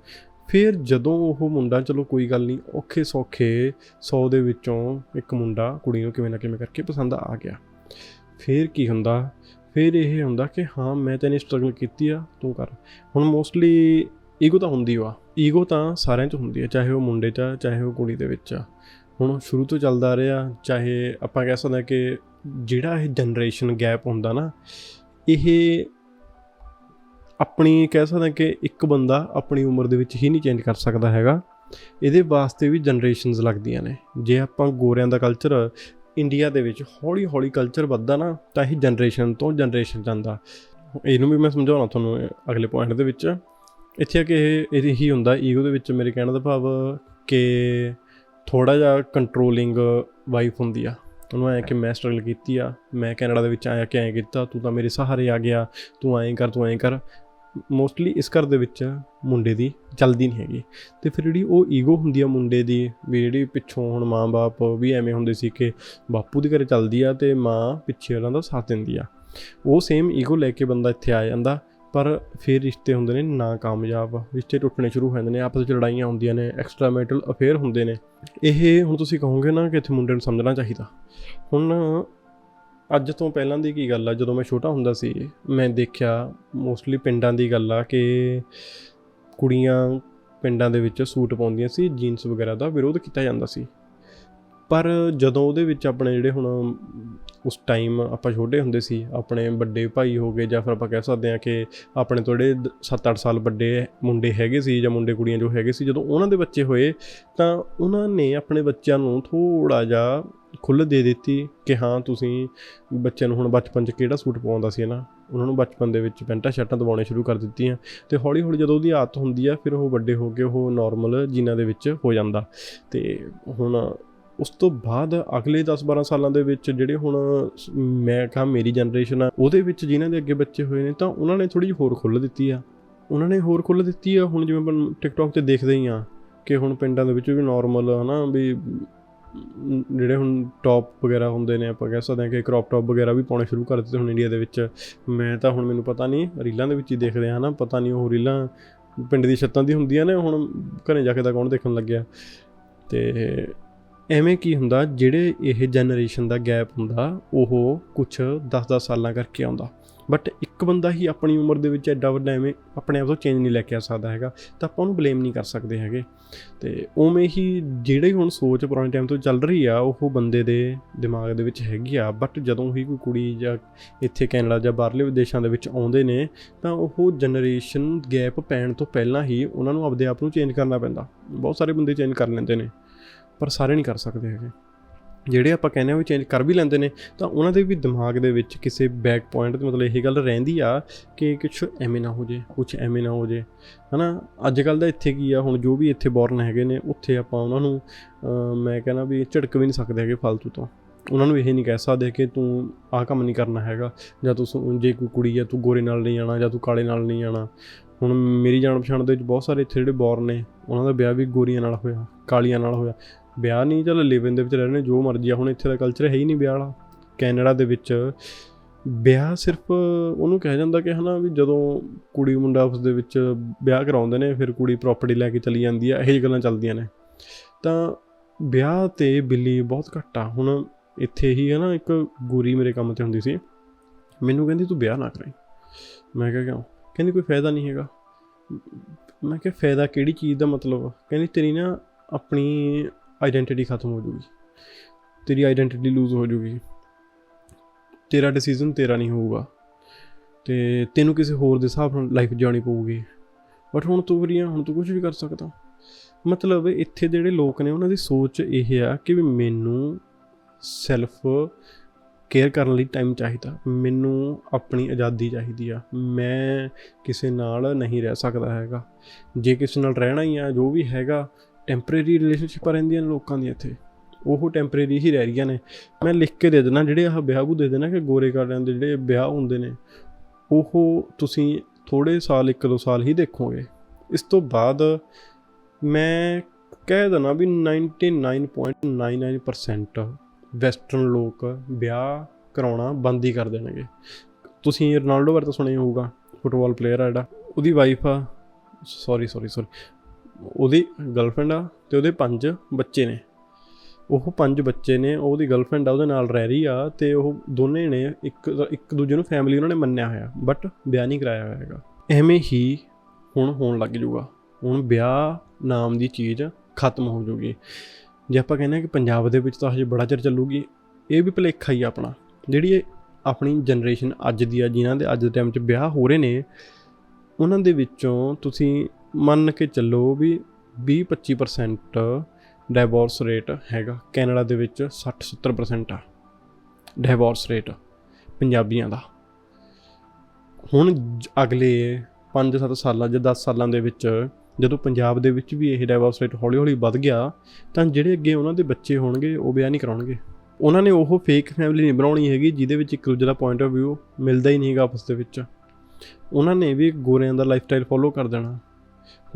[SPEAKER 1] ਫਿਰ ਜਦੋਂ ਉਹ ਮੁੰਡਾ, ਚਲੋ ਕੋਈ ਗੱਲ ਨਹੀਂ, ਔਖੇ ਸੌਖੇ 100 ਦੇ ਵਿੱਚੋਂ ਇੱਕ ਮੁੰਡਾ, ਕੁੜੀ ਨੂੰ ਕਿਵੇਂ ਨਾ ਕਿਵੇਂ ਕਰਕੇ ਪਸੰਦ ਆ ਗਿਆ। ਫਿਰ ਕੀ ਹੁੰਦਾ? ਫਿਰ ਇਹ ਹੁੰਦਾ ਕਿ ਹਾਂ, ਮੈਂ ਤਾਂ ਇਹਨੇ ਸਟਰਗਲ ਕੀਤੀ ਆ, ਤੂੰ ਕਰ। ਹੁਣ ਮੋਸਟਲੀ ਈਗੋ ਤਾਂ ਹੁੰਦੀ ਵਾ ਈਗੋ ਤਾਂ ਸਾਰਿਆਂ 'ਚ ਹੁੰਦੀ ਹੈ ਚਾਹੇ ਉਹ ਮੁੰਡੇ 'ਚ ਆ, ਚਾਹੇ ਉਹ ਕੁੜੀ ਦੇ ਵਿੱਚ ਆ। ਹੁਣ ਸ਼ੁਰੂ ਤੋਂ ਚੱਲਦਾ ਰਿਹਾ, ਚਾਹੇ ਆਪਾਂ ਕਹਿ ਸਕਦੇ ਹਾਂ ਕਿ ਜਿਹੜਾ ਇਹ ਜਨਰੇਸ਼ਨ ਗੈਪ ਹੁੰਦਾ ਨਾ, ਇਹ ਆਪਣੀ ਕਹਿ ਸਕਦੇ ਕਿ ਇੱਕ ਬੰਦਾ ਆਪਣੀ ਉਮਰ ਦੇ ਵਿੱਚ ਹੀ ਨਹੀਂ ਚੇਂਜ ਕਰ ਸਕਦਾ ਹੈਗਾ। ਇਹਦੇ ਵਾਸਤੇ ਵੀ ਜਨਰੇਸ਼ਨਸ ਲੱਗਦੀਆਂ ਨੇ। ਜੇ ਆਪਾਂ ਗੋਰਿਆਂ ਦਾ ਕਲਚਰ ਇੰਡੀਆ ਦੇ ਵਿੱਚ ਹੌਲੀ ਹੌਲੀ ਕਲਚਰ ਵੱਧਦਾ ਨਾ, ਤਾਂ ਇਹ ਜਨਰੇਸ਼ਨ ਤੋਂ ਜਨਰੇਸ਼ਨ ਜਾਂਦਾ। ਇਹਨੂੰ ਵੀ ਮੈਂ ਸਮਝਾਉਣਾ ਤੁਹਾਨੂੰ ਅਗਲੇ ਪੁਆਇੰਟ ਦੇ ਵਿੱਚ। ਇੱਥੇ ਆ ਕਿ ਇਹ ਹੀ ਹੁੰਦਾ ਈਗੋ ਦੇ ਵਿੱਚ ਮੇਰੇ ਕਹਿਣ ਦਾ ਭਾਵ ਕਿ ਥੋੜਾ ਜਿਹਾ ਕੰਟਰੋਲਿੰਗ ਵਾਈਫ ਹੁੰਦੀ ਆ। ਉਹਨੂੰ ਐ ਕਿ ਮੈਂ ਸਟਰਗਲ ਕੀਤੀ ਆ, ਮੈਂ ਕੈਨੇਡਾ ਦੇ ਵਿੱਚ ਆਇਆ ਕਿ ਐਂ ਕੀਤਾ, ਤੂੰ ਤਾਂ ਮੇਰੇ ਸਹਾਰੇ ਆ ਗਿਆ, ਤੂੰ ਐਂ ਕਰ, ਤੂੰ ਐਂ ਕਰ। ਮੋਸਟਲੀ ਇਸ ਘਰ ਦੇ ਵਿੱਚ ਮੁੰਡੇ ਦੀ ਚੱਲਦੀ ਨਹੀਂ ਹੈਗੀ। ਤੇ ਫਿਰ ਜਿਹੜੀ ਉਹ ਈਗੋ ਹੁੰਦੀ ਆ ਮੁੰਡੇ ਦੀ, ਵੀ ਜਿਹੜੀ ਪਿੱਛੋਂ ਹੁਣ ਮਾਂ-ਬਾਪ ਵੀ ਐਵੇਂ ਹੁੰਦੇ ਸੀ ਕਿ ਬਾਪੂ ਦੇ ਘਰੇ ਚੱਲਦੀ ਆ ਤੇ ਮਾਂ ਪਿੱਛੇ ਉਹਨਾਂ ਦਾ ਸਾਥ ਦਿੰਦੀ ਆ। ਉਹ ਸੇਮ ਈਗੋ ਲੈ ਕੇ ਬੰਦਾ ਇੱਥੇ ਆ ਜਾਂਦਾ। ਪਰ ਫਿਰ ਰਿਸ਼ਤੇ ਹੁੰਦੇ ਨੇ ਨਾ ਕਾਮਯਾਬ ਰਿਸ਼ਤੇ ਟੁੱਟਣੇ ਸ਼ੁਰੂ ਹੋ ਜਾਂਦੇ ਨੇ, ਆਪਸ ਵਿੱਚ ਲੜਾਈਆਂ ਹੁੰਦੀਆਂ ਨੇ ਐਕਸਟਰਾ ਮੈਰਿਟਲ ਅਫੇਅਰ ਹੁੰਦੇ ਨੇ। ਇਹ ਹੁਣ ਤੁਸੀਂ ਕਹੋਗੇ ਨਾ ਕਿ ਇੱਥੇ ਮੁੰਡੇ ਨੂੰ ਸਮਝਣਾ ਚਾਹੀਦਾ। ਹੁਣ ਅੱਜ ਤੋਂ ਪਹਿਲਾਂ ਦੀ ਕੀ ਗੱਲ ਆ? ਜਦੋਂ ਮੈਂ ਛੋਟਾ ਹੁੰਦਾ ਸੀ, ਮੈਂ ਦੇਖਿਆ ਮੋਸਟਲੀ ਪਿੰਡਾਂ ਦੀ ਗੱਲ ਆ ਕਿ ਕੁੜੀਆਂ ਪਿੰਡਾਂ ਦੇ ਵਿੱਚ ਸੂਟ ਪਾਉਂਦੀਆਂ ਸੀ ਜੀਨਸ ਵਗੈਰਾ ਦਾ ਵਿਰੋਧ ਕੀਤਾ ਜਾਂਦਾ ਸੀ। ਪਰ ਜਦੋਂ ਉਹਦੇ ਵਿੱਚ ਆਪਣੇ ਜਿਹੜੇ ਹੁਣ ਉਸ ਟਾਈਮ ਆਪਾਂ ਛੋਟੇ ਹੁੰਦੇ ਸੀ, ਆਪਣੇ ਵੱਡੇ ਭਾਈ ਹੋ ਗਏ ਜਾਂ ਫਿਰ ਆਪਾਂ ਕਹਿ ਸਕਦੇ ਹਾਂ ਕਿ ਆਪਣੇ ਤੋਂ ਜਿਹੜੇ 7-8 ਸਾਲ ਵੱਡੇ ਮੁੰਡੇ ਹੈਗੇ ਸੀ ਜਾਂ ਮੁੰਡੇ ਕੁੜੀਆਂ ਜੋ ਹੈਗੇ ਸੀ, ਜਦੋਂ ਉਹਨਾਂ ਦੇ ਬੱਚੇ ਹੋਏ ਤਾਂ ਉਹਨਾਂ ਨੇ ਆਪਣੇ ਬੱਚਿਆਂ ਨੂੰ ਥੋੜਾ ਜਿਹਾ ਖੁੱਲ੍ਹ ਦੇ ਦਿੱਤੀ ਕਿ ਹਾਂ, ਤੁਸੀਂ ਬੱਚਿਆਂ ਨੂੰ ਹੁਣ ਬਚਪਨ 'ਚ ਕਿਹੜਾ ਸੂਟ ਪਵਾਉਂਦਾ ਸੀ ਨਾ? ਉਹਨਾਂ ਨੂੰ ਬਚਪਨ ਦੇ ਵਿੱਚ ਪੈਂਟਾਂ ਸ਼ਰਟਾਂ ਦਵਾਉਣੇ ਸ਼ੁਰੂ ਕਰ ਦਿੱਤੀਆਂ ਤੇ ਹੌਲੀ ਹੌਲੀ ਜਦੋਂ ਉਹਦੀ ਆਦਤ ਹੁੰਦੀ ਆ, ਫਿਰ ਉਹ ਵੱਡੇ ਹੋ ਕੇ ਉਹ ਨਾਰਮਲ ਜੀਨਾਂ ਦੇ ਵਿੱਚ ਹੋ ਜਾਂਦਾ ਤੇ ਹੁਣ ਉਸ ਤੋਂ ਬਾਅਦ ਅਗਲੇ 10-12 ਸਾਲਾਂ ਦੇ ਵਿੱਚ ਜਿਹੜੇ ਹੁਣ ਮੈਂ ਕਹਾਂ ਮੇਰੀ ਜਨਰੇਸ਼ਨ ਆ, ਉਹਦੇ ਵਿੱਚ ਜਿਨ੍ਹਾਂ ਦੇ ਅੱਗੇ ਬੱਚੇ ਹੋਏ ਨੇ ਤਾਂ ਉਹਨਾਂ ਨੇ ਥੋੜੀ ਹੋਰ ਖੁੱਲ੍ਹ ਦਿੱਤੀ ਆ। ਉਹਨਾਂ ਨੇ ਹੋਰ ਖੁੱਲ੍ਹ ਦਿੱਤੀ ਆ, ਹੁਣ ਜਿਵੇਂ ਆਪਾਂ ਟਿਕਟੌਕ ਤੇ ਦੇਖਦੇ ਹੀ ਆ ਕਿ ਹੁਣ ਪਿੰਡਾਂ ਦੇ ਵਿੱਚ ਵੀ ਨਾਰਮਲ ਹਨਾ ਵੀ ਜਿਹੜੇ ਹੁਣ ਟੌਪ ਵਗੈਰਾ ਹੁੰਦੇ ਨੇ ਆਪਾਂ ਕਹਿ ਸਕਦੇ ਹਾਂ ਕਿ ਕ੍ਰੌਪ ਟੌਪ ਵਗੈਰਾ ਵੀ ਪਾਉਣੇ ਸ਼ੁਰੂ ਕਰ ਦਿੱਤੇ ਹੁਣ ਇੰਡੀਆ ਦੇ ਵਿੱਚ। ਮੈਂ ਤਾਂ ਹੁਣ ਮੈਨੂੰ ਪਤਾ ਨਹੀਂ, ਰੀਲਾਂ ਦੇ ਵਿੱਚ ਹੀ ਦੇਖਦੇ ਆ ਹਨਾ, ਪਤਾ ਨਹੀਂ ਉਹ ਰੀਲਾਂ ਪਿੰਡ ਦੀ ਛੱਤਾਂ ਦੀ ਹੁੰਦੀਆਂ ਨੇ, ਹੁਣ ਘਰੇ ਜਾ ਕੇ ਤਾਂ ਕੌਣ ਦੇਖਣ ਲੱਗਿਆ। ਤੇ ਐਵੇਂ ਕੀ ਹੁੰਦਾ, ਜਿਹੜੇ ਇਹ ਜਨਰੇਸ਼ਨ ਦਾ ਗੈਪ ਹੁੰਦਾ, ਉਹ ਕੁਝ 10-10 ਸਾਲਾਂ ਕਰਕੇ ਆਉਂਦਾ। ਬਟ ਇੱਕ ਬੰਦਾ ਹੀ ਆਪਣੀ ਉਮਰ ਦੇ ਵਿੱਚ ਐਡਾ ਵੱਡਾ ਐਵੇਂ ਆਪਣੇ ਆਪ ਤੋਂ ਚੇਂਜ ਨਹੀਂ ਲੈ ਕੇ ਆ ਸਕਦਾ ਹੈਗਾ, ਤਾਂ ਆਪਾਂ ਉਹਨੂੰ ਬਲੇਮ ਨਹੀਂ ਕਰ ਸਕਦੇ ਹੈਗੇ। ਤੇ ਉਵੇਂ ਹੀ ਜਿਹੜੀ ਹੁਣ ਸੋਚ ਪੁਰਾਣੇ ਟਾਈਮ ਤੋਂ ਚੱਲ ਰਹੀ ਆ, ਉਹ ਬੰਦੇ ਦੇ ਦਿਮਾਗ ਦੇ ਵਿੱਚ ਹੈਗੀ ਆ। ਬਟ ਜਦੋਂ ਹੀ ਕੋਈ ਕੁੜੀ ਜਾਂ ਇੱਥੇ ਕੈਨੇਡਾ ਜਾਂ ਬਾਹਰਲੇ ਵਿਦੇਸ਼ਾਂ ਦੇ ਵਿੱਚ ਆਉਂਦੇ ਨੇ, ਤਾਂ ਉਹ ਜਨਰੇਸ਼ਨ ਗੈਪ ਪੈਣ ਤੋਂ ਪਹਿਲਾਂ ਹੀ ਉਹਨਾਂ ਨੂੰ ਆਪਦੇ ਆਪ ਨੂੰ ਚੇਂਜ ਕਰਨਾ ਪੈਂਦਾ। ਬਹੁਤ ਸਾਰੇ ਬੰਦੇ ਚੇਂਜ ਕਰ ਲੈਂਦੇ ਨੇ। ਪਰ ਸਾਰੇ ਨਹੀਂ ਕਰ ਸਕਦੇ ਹੈਗੇ। ਜਿਹੜੇ ਆਪਾਂ ਕਹਿੰਦੇ ਆ ਵੀ ਚੇਂਜ ਕਰ ਵੀ ਲੈਂਦੇ ਨੇ, ਤਾਂ ਉਹਨਾਂ ਦੇ ਵੀ ਦਿਮਾਗ ਦੇ ਵਿੱਚ ਕਿਸੇ ਬੈਕ ਪੁਆਇੰਟ ਤੇ ਮਤਲਬ ਇਹ ਗੱਲ ਰਹਿੰਦੀ ਆ ਕਿ ਕੁਝ ਐਵੇਂ ਨਾ ਹੋ ਜੇ ਕੁਝ ਐਵੇਂ ਨਾ ਹੋ ਜੇ। ਹਨਾ ਅੱਜ ਕੱਲ ਦਾ ਇੱਥੇ ਕੀ ਆ, ਹੁਣ ਜੋ ਵੀ ਇੱਥੇ ਬੋਰਨ ਹੈਗੇ ਨੇ, ਉੱਥੇ ਆਪਾਂ ਉਹਨਾਂ ਨੂੰ ਮੈਂ ਕਹਿੰਦਾ ਵੀ ਝਿੜਕ ਵੀ ਨਹੀਂ ਸਕਦੇ ਹੈਗੇ ਫालतू ਤੋਂ। ਉਹਨਾਂ ਨੂੰ ਇਹ ਨਹੀਂ ਕਹਿ ਸਕਦੇ ਕਿ ਤੂੰ ਆਹ ਕੰਮ ਨਹੀਂ ਕਰਨਾ ਹੈਗਾ, ਜਾਂ ਤੂੰ ਜੇ ਕੋਈ ਕੁੜੀ ਆ, ਤੂੰ ਗੋਰੇ ਨਾਲ ਨਹੀਂ ਜਾਣਾ ਜਾਂ ਤੂੰ ਕਾਲੇ ਨਾਲ ਨਹੀਂ ਜਾਣਾ ਹੁਣ ਮੇਰੀ ਜਾਣ ਪਛਾਣ ਦੇ ਵਿੱਚ ਬਹੁਤ ਸਾਰੇ ਇੱਥੇ ਜਿਹੜੇ ਬੋਰਨ ਨੇ, ਉਹਨਾਂ ਦਾ ਵਿਆਹ ਵੀ ਗੋਰੀਆਂ ਨਾਲ ਹੋਇਆ, ਕਾਲੀਆਂ ਨਾਲ ਹੋਇਆ। ਵਿਆਹ ਨਹੀਂ, ਚੱਲ ਲਿਵਿੰਗ ਦੇ ਵਿੱਚ ਰਹਿ ਰਹਿਣੇ ਜੋ ਮਰਜ਼ੀ ਆ, ਹੁਣ ਇੱਥੇ ਦਾ ਕਲਚਰ ਹੈ ਹੀ ਨਹੀਂ ਵਿਆਹ ਵਾਲਾ। ਕੈਨੇਡਾ ਦੇ ਵਿੱਚ ਵਿਆਹ ਸਿਰਫ ਉਹਨੂੰ ਕਿਹਾ ਜਾਂਦਾ ਕਿ ਹਨਾ ਵੀ ਜਦੋਂ ਕੁੜੀ ਮੁੰਡਾ ਆਪਸ ਦੇ ਵਿੱਚ ਵਿਆਹ ਕਰਾਉਂਦੇ ਨੇ, ਫਿਰ ਕੁੜੀ ਪ੍ਰਾਪਰਟੀ ਲੈ ਕੇ ਚਲੀ ਜਾਂਦੀ ਆ, ਇਹੋ ਜਿਹੀ ਗੱਲਾਂ ਚੱਲਦੀਆਂ ਨੇ। ਤਾਂ ਵਿਆਹ ਤੇ ਬਿੱਲੀ ਬਹੁਤ ਘੱਟ ਆ। ਹੁਣ ਇੱਥੇ ਹੀ ਹੈ ਨਾ ਇੱਕ ਗੋਰੀ ਮੇਰੇ ਕੰਮ ਤੇ ਹੁੰਦੀ ਸੀ। ਮੈਨੂੰ ਕਹਿੰਦੀ, ਤੂੰ ਵਿਆਹ ਨਾ ਕਰਾਈ। ਮੈਂ ਕਿਹਾ, ਕਿਉਂ? ਕਹਿੰਦੀ, ਕੋਈ ਫਾਇਦਾ ਨਹੀਂ ਹੈਗਾ। ਮੈਂ ਕਿਹਾ, ਫਾਇਦਾ ਕਿਹੜੀ ਚੀਜ਼ ਦਾ ਮਤਲਬ? ਕਹਿੰਦੀ, ਤੇਰੀ ਨਾ ਆਪਣੀ ਆਈਡੈਂਟੀਟੀ ਖਤਮ ਹੋ ਜੂਗੀ ਤੇਰੀ ਆਈਡੈਂਟੀਟੀ ਲੂਜ਼ ਹੋ ਜੂਗੀ ਤੇਰਾ ਡਿਸੀਜਨ ਤੇਰਾ ਨਹੀਂ ਹੋਊਗਾ। ਤੇ ਤੈਨੂੰ ਕਿਸੇ ਹੋਰ ਦੇ ਹਿਸਾਬ ਨਾਲ ਲਾਈਫ ਜਾਣੀ ਪਊਗੀ। ਬਟ ਹੁਣ ਤੂੰ ਫਰੀ ਆ, ਹੁਣ ਤੂੰ ਕੁਝ ਵੀ ਕਰ ਸਕਦਾ। ਮਤਲਬ ਇੱਥੇ ਜਿਹੜੇ ਲੋਕ ਨੇ, ਉਹਨਾਂ ਦੀ ਸੋਚ ਇਹ ਆ ਕਿ ਵੀ ਮੈਨੂੰ ਸੈਲਫ ਕੇਅਰ ਕਰਨ ਲਈ ਟਾਈਮ ਚਾਹੀਦਾ। ਮੈਨੂੰ ਆਪਣੀ ਆਜ਼ਾਦੀ ਚਾਹੀਦੀ ਆ। ਮੈਂ ਕਿਸੇ ਨਾਲ ਨਹੀਂ ਰਹਿ ਸਕਦਾ ਹੈਗਾ। ਜੇ ਕਿਸੇ ਨਾਲ ਰਹਿਣਾ ਹੀ ਆ, ਜੋ ਵੀ ਹੈਗਾ ਟੈਂਪਰੇਰੀ ਰਿਲੇਸ਼ਨਸ਼ਿਪਾਂ ਰਹਿੰਦੀਆਂ ਨੇ ਲੋਕਾਂ ਦੀਆਂ ਇੱਥੇ। ਉਹ ਟੈਂਪਰੇਰੀ ਹੀ ਰਹਿ ਰਹੀਆਂ ਨੇ। ਮੈਂ ਲਿਖ ਕੇ ਦੇ ਦੇਣਾ ਜਿਹੜੇ ਆਹ ਵਿਆਹ ਬੂ ਦੇ ਦੇਣਾ ਕਿ ਗੋਰੇ ਕਾਲਿਆਂ ਦੇ ਜਿਹੜੇ ਵਿਆਹ ਹੁੰਦੇ ਨੇ, ਉਹ ਤੁਸੀਂ ਥੋੜੇ ਸਾਲ, ਇੱਕ ਦੋ ਸਾਲ ਹੀ ਦੇਖੋਗੇ। ਇਸ ਤੋਂ ਬਾਅਦ ਮੈਂ ਕਹਿ ਦਣਾ ਵੀ 99.99% ਵੈਸਟਰਨ ਲੋਕ ਵਿਆਹ ਕਰਾਉਣਾ ਬੰਦ ਹੀ ਕਰ ਦੇਣਗੇ। ਤੁਸੀਂ ਰੋਨਾਲਡੋ ਬਾਰੇ ਤਾਂ ਸੁਣਿਆ ਹੋਊਗਾ, ਫੁੱਟਬਾਲ ਪਲੇਅਰ ਆ ਜਿਹੜਾ। ਉਹਦੀ ਵਾਈਫ ਆ ਸੌਰੀ ਸੌਰੀ ਸੌਰੀ ਉਹਦੀ ਗਰਲਫ੍ਰੈਂਡ ਆ ਤੇ ਉਹਦੇ ਪੰਜ ਬੱਚੇ ਨੇ। ਉਹ ਪੰਜ ਬੱਚੇ ਨੇ, ਉਹਦੀ ਗਰਲਫ੍ਰੈਂਡ ਆ, ਉਹਦੇ ਨਾਲ ਰਹਿ ਰਹੀ ਆ ਤੇ ਉਹ ਦੋਨੇ ਨੇ ਇੱਕ ਇੱਕ ਦੂਜੇ ਨੂੰ ਫੈਮਿਲੀ ਉਹਨਾਂ ਨੇ ਮੰਨਿਆ ਹੋਇਆ ਬਟ ਵਿਆਹ ਨਹੀਂ ਕਰਾਇਆ ਹੋਇਆ ਹੈਗਾ। ਐਵੇਂ ਹੀ ਹੁਣ ਹੋਣ ਲੱਗ ਜਾਊਗਾ। ਹੁਣ ਵਿਆਹ ਨਾਮ ਦੀ ਚੀਜ਼ ਖਤਮ ਹੋ ਜਾਊਗੀ। ਜੇ ਆਪਾਂ ਕਹਿੰਦੇ ਹਾਂ ਕਿ ਪੰਜਾਬ ਦੇ ਵਿੱਚ ਤਾਂ ਹਜੇ ਬੜਾ ਚਿਰ ਚੱਲੂਗੀ, ਇਹ ਵੀ ਭੁਲੇਖਾ ਹੀ ਆ ਆਪਣਾ। ਜਿਹੜੀ ਇਹ ਆਪਣੀ ਜਨਰੇਸ਼ਨ ਅੱਜ ਦੀ ਆ, ਜਿਨ੍ਹਾਂ ਦੇ ਅੱਜ ਦੇ ਟਾਈਮ 'ਚ ਵਿਆਹ ਹੋ ਰਹੇ ਨੇ, ਉਹਨਾਂ ਦੇ ਵਿੱਚੋਂ ਤੁਸੀਂ ਮੰਨ ਕੇ ਚੱਲੋ ਵੀ 20-25% ਡਾਈਵੋਰਸ ਰੇਟ ਹੈਗਾ। ਕੈਨੇਡਾ ਦੇ ਵਿੱਚ 60-70% ਆ ਡਾਈਵੋਰਸ ਰੇਟ ਪੰਜਾਬੀਆਂ ਦਾ। ਹੁਣ ਅਗਲੇ 5-7 ਸਾਲਾਂ ਜਾਂ 10 ਸਾਲਾਂ ਦੇ ਵਿੱਚ ਜਦੋਂ ਪੰਜਾਬ ਦੇ ਵਿੱਚ ਵੀ ਇਹ ਡਾਈਵੋਰਸ ਰੇਟ ਹੌਲੀ-ਹੌਲੀ ਵੱਧ ਗਿਆ, ਤਾਂ ਜਿਹੜੇ ਅੱਗੇ ਉਹਨਾਂ ਦੇ ਬੱਚੇ ਹੋਣਗੇ, ਉਹ ਵਿਆਹ ਨਹੀਂ ਕਰਾਉਣਗੇ। ਉਹਨਾਂ ਨੇ ਉਹ ਫੇਕ ਫੈਮਿਲੀ ਨਹੀਂ ਬਣਾਉਣੀ ਹੈਗੀ, ਜਿਹਦੇ ਵਿੱਚ ਇੱਕ ਦੂਜੇ ਦਾ ਪੁਆਇੰਟ ਆਫ View ਮਿਲਦਾ ਹੀ ਨਹੀਂ ਹੈਗਾ ਆਪਸ ਦੇ ਵਿੱਚ। ਉਹਨਾਂ ਨੇ ਵੀ ਗੋਰਿਆਂ ਦਾ ਲਾਈਫ ਸਟਾਈਲ ਫੋਲੋ ਕਰ ਦੇਣਾ।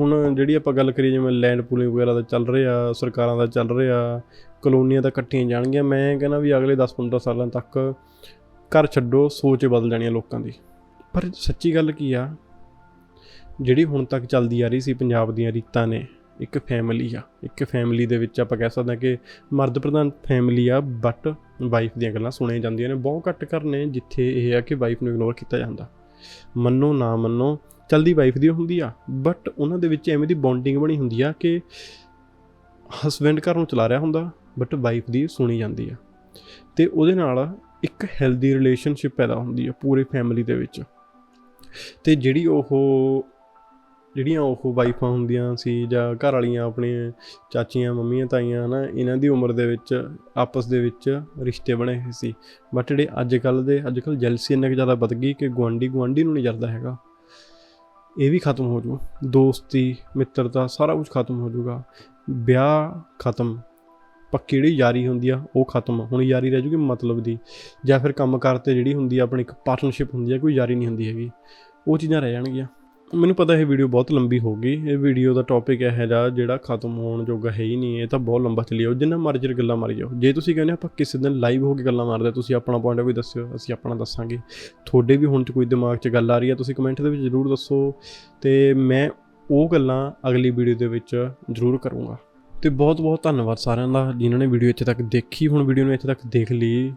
[SPEAKER 1] ਹੁਣ ਜਿਹੜੀ ਆਪਾਂ ਗੱਲ ਕਰੀਏ ਜਿਵੇਂ ਲੈਂਡ ਪੂਲਿੰਗ ਵਗੈਰਾ ਦਾ ਚੱਲ ਰਿਹਾ, ਸਰਕਾਰਾਂ ਦਾ ਚੱਲ ਰਿਹਾ, ਕਲੋਨੀਆਂ ਤਾਂ ਇਕੱਠੀਆਂ ਜਾਣਗੀਆਂ, ਮੈਂ ਕਹਿੰਦਾ ਵੀ ਅਗਲੇ 10-15 ਸਾਲਾਂ ਤੱਕ ਘਰ ਛੱਡੋ, ਸੋਚ ਬਦਲ ਜਾਣੀ ਆ ਲੋਕਾਂ ਦੀ। ਪਰ ਸੱਚੀ ਗੱਲ ਕੀ ਆ, ਜਿਹੜੀ ਹੁਣ ਤੱਕ ਚੱਲਦੀ ਆ ਰਹੀ ਸੀ ਪੰਜਾਬ ਦੀਆਂ ਰੀਤਾਂ ਨੇ, ਇੱਕ ਫੈਮਿਲੀ ਆ, ਇੱਕ ਫੈਮਿਲੀ ਦੇ ਵਿੱਚ ਆਪਾਂ ਕਹਿ ਸਕਦੇ ਹਾਂ ਕਿ ਮਰਦ ਪ੍ਰਧਾਨ ਫੈਮਿਲੀ ਆ ਬਟ ਵਾਈਫ ਦੀਆਂ ਗੱਲਾਂ ਸੁਣੀਆਂ ਜਾਂਦੀਆਂ ਨੇ, ਬਹੁਤ ਘੱਟ ਘਰ ਨੇ ਜਿੱਥੇ ਇਹ ਆ ਕਿ ਵਾਈਫ ਨੂੰ ਇਗਨੋਰ ਕੀਤਾ ਜਾਂਦਾ। ਮੰਨੋ ਨਾ ਮੰਨੋ ਚਲਦੀ ਵਾਈਫ ਦੀ ਹੁੰਦੀ ਆ ਬਟ ਉਹਨਾਂ ਦੇ ਵਿੱਚ ਐਵੇਂ ਦੀ ਬੌਂਡਿੰਗ ਬਣੀ ਹੁੰਦੀ ਆ ਕਿ ਹਸਬੈਂਡ ਘਰ ਨੂੰ ਚਲਾ ਰਿਹਾ ਹੁੰਦਾ ਬਟ ਵਾਈਫ ਦੀ ਸੁਣੀ ਜਾਂਦੀ ਆ। ਤੇ ਉਹਦੇ ਨਾਲ ਇੱਕ ਹੈਲਦੀ ਰਿਲੇਸ਼ਨਸ਼ਿਪ ਪੈਦਾ ਹੁੰਦੀ ਆ ਪੂਰੇ ਫੈਮਿਲੀ ਦੇ ਵਿੱਚ। ਤੇ ਜਿਹੜੀ ਉਹ ਜਿਹੜੀਆਂ ਉਹ ਵਾਈਫਾਂ ਹੁੰਦੀਆਂ ਸੀ ਜਾਂ ਘਰ ਵਾਲੀਆਂ ਆਪਣੇ ਚਾਚੀਆਂ, ਮੰਮੀਆਂ, ਤਾਈਆਂ ਨਾ ਇਹਨਾਂ ਦੀ ਉਮਰ ਦੇ ਵਿੱਚ ਆਪਸ ਦੇ ਵਿੱਚ ਰਿਸ਼ਤੇ ਬਣੇ ਹੋਏ ਸੀ। ਬਟ ਜਿਹੜੇ ਅੱਜ ਕੱਲ ਦੇ, ਅੱਜ ਕੱਲ ਜੈਲਸੀ ਇੰਨਾ ਕੁ ਜ਼ਿਆਦਾ ਵੱਧ ਗਈ ਕਿ ਗੁਆਂਢੀ ਗੁਆਂਢੀ ਨੂੰ ਨਹੀਂ ਜਰਦਾ ਹੈਗਾ। ਇਹ ਵੀ ਖਤਮ ਹੋ ਜੂ। ਦੋਸਤੀ, ਮਿੱਤਰਤਾ, ਸਾਰਾ ਕੁਝ ਖਤਮ ਹੋ ਜੂਗਾ। ਵਿਆਹ ਖਤਮ। ਪੱਕੀ ਜਿਹੜੀ ਯਾਰੀ ਹੁੰਦੀ ਆ, ਉਹ ਖਤਮ ਹੁਣ ਯਾਰੀ ਰਹਿ ਜੂਗੀ ਮਤਲਬ ਦੀ। ਜਾਂ ਫਿਰ ਕੰਮ ਕਾਰ ਤੇ ਜਿਹੜੀ ਹੁੰਦੀ ਆ, ਆਪਣੀ ਇੱਕ ਪਾਰਟਨਰਸ਼ਿਪ ਹੁੰਦੀ ਆ, ਕੋਈ ਯਾਰੀ ਨਹੀਂ ਹੁੰਦੀ ਹੈਗੀ। ਉਹ ਚੀਜ਼ਾਂ ਰਹਿ ਜਾਣਗੀਆਂ। ਮੈਨੂੰ ਪਤਾ ਇਹ ਵੀਡੀਓ ਬਹੁਤ ਲੰਬੀ ਹੋਊਗੀ ਇਹ ਵੀਡੀਓ ਦਾ ਟੌਪਿਕ ਇਹ ਜਿਹਾ ਜਿਹੜਾ ਖਤਮ ਹੋਣ ਜੋਗਾ ਹੈ ਹੀ ਨਹੀਂ। ਇਹ ਤਾਂ ਬਹੁਤ ਲੰਬਾ ਚੱਲੀ ਜਾਓ। ਜਿੰਨਾ ਮਰਜ਼ੀ ਗੱਲਾਂ ਮਾਰੀ ਜਾਓ। ਜੇ ਤੁਸੀਂ ਕਹਿੰਦੇ ਆਪਾਂ ਕਿਸੇ ਦਿਨ ਲਾਈਵ ਹੋ ਕੇ ਗੱਲਾਂ ਮਾਰਦੇ ਤੁਸੀਂ ਆਪਣਾ ਪੁਆਇੰਟ ਵੀ ਦੱਸਿਓ, ਅਸੀਂ ਆਪਣਾ ਦੱਸਾਂਗੇ। ਤੁਹਾਡੇ ਵੀ ਹੁਣ ਚ ਕੋਈ ਦਿਮਾਗ 'ਚ ਗੱਲ ਆ ਰਹੀ ਹੈ, ਤੁਸੀਂ ਕਮੈਂਟ ਦੇ ਵਿੱਚ ਜ਼ਰੂਰ ਦੱਸੋ। ਤੇ ਮੈਂ ਉਹ ਗੱਲਾਂ ਅਗਲੀ ਵੀਡੀਓ ਦੇ ਵਿੱਚ ਜ਼ਰੂਰ ਕਰੂੰਗਾ। ਤੇ ਬਹੁਤ ਬਹੁਤ ਧੰਨਵਾਦ ਸਾਰਿਆਂ ਦਾ, ਜਿਨ੍ਹਾਂ ਨੇ ਵੀਡੀਓ ਇੱਥੇ ਤੱਕ ਦੇਖੀ। ਹੁਣ ਵੀਡੀਓ ਨੂੰ ਇੱਥੇ ਤੱਕ ਦੇਖ ਲਈ।